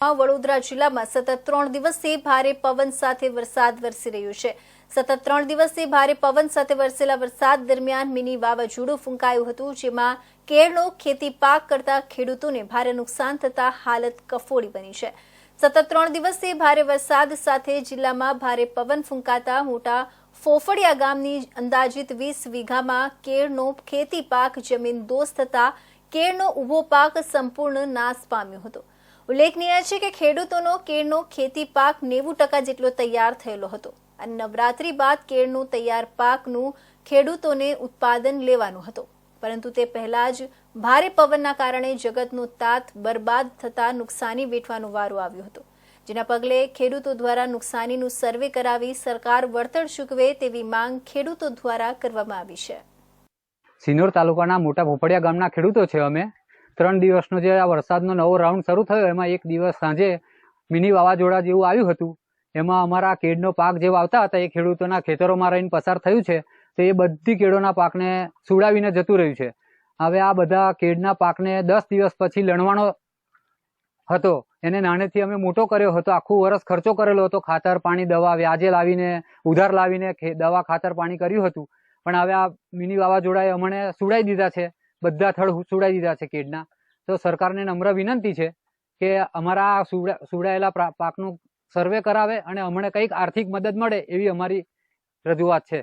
વડોદરા જિલ્લામાં સતત ત્રણ દિવસથી ભારે પવન સાથે વરસાદ વરસી રહ્યો છે. સતત ત્રણ દિવસથી ભારે પવન સાથે વરસેલા વરસાદ દરમિયાન મિની વાવાઝોડું ફૂંકાયું હતું, જેમાં કેળનો ખેતી પાક કરતા ખેડૂતોને ભારે નુકસાન થતા હાલત કફોડી બની છે. સતત ત્રણ દિવસથી ભારે વરસાદ સાથે જિલ્લામાં ભારે પવન ફૂંકાતા મોટા ફોફડિયા ગામની અંદાજિત વીસ વીઘામાં કેળનો ખેતી પાક જમીન દોસ્ત થતા કેળનો ઊભો પાક સંપૂર્ણ નાશ પામ્યો હતો. ઉલ્લેખનીય છે કે ખેડૂતોનો કેળનો ખેતી પાક નેવું ટકા જેટલો તૈયાર થયેલો હતો અને નવરાત્રી બાદ કેળનું તૈયાર પાકનું ખેડૂતોને ઉત્પાદન લેવાનું હતું. પરંતુ તે પહેલા જ ભારે પવનના કારણે જગતનું તાત બરબાદ થતા નુકસાની વેઠવાનો વારો આવ્યો હતો. જેના પગલે ખેડૂતો દ્વારા નુકસાનીનું સર્વે કરાવી સરકાર વળતર ચૂકવે તેવી માંગ ખેડૂતો દ્વારા કરવામાં આવી છે. સિનોર તાલુકાના મોટા ભોપડિયા ગામના ખેડૂતો છે અમે. ત્રણ દિવસનો જે આ વરસાદનો નવો રાઉન્ડ શરૂ થયો, એમાં એક દિવસ સાંજે મિની વાવાઝોડા જેવું આવ્યું હતું. એમાં અમારા કેળનો પાક જે વાવતા હતા, એ ખેડૂતોના ખેતરોમાં રહીને પસાર થયું છે, તો એ બધી કેળોના પાકને સુડાવીને જતું રહ્યું છે. હવે આ બધા કેળના પાકને દસ દિવસ પછી લણવાનો હતો. એને નાનેથી અમે મોટો કર્યો હતો, આખું વર્ષ ખર્ચો કરેલો હતો, ખાતર, પાણી, દવા, વ્યાજે લાવીને, ઉધાર લાવીને દવા, ખાતર, પાણી કર્યું હતું. પણ હવે આ મિની વાવાઝોડાએ અમને સુડાઈ દીધા છે. બધા થડ સુડાઈ દીધા છે કેડના. તો સરકારને નમ્ર વિનંતી છે કે અમારા સુડાયેલા પાકનું સર્વે કરાવે અને અમને કંઈક આર્થિક મદદ મળે એવી અમારી રજૂઆત છે.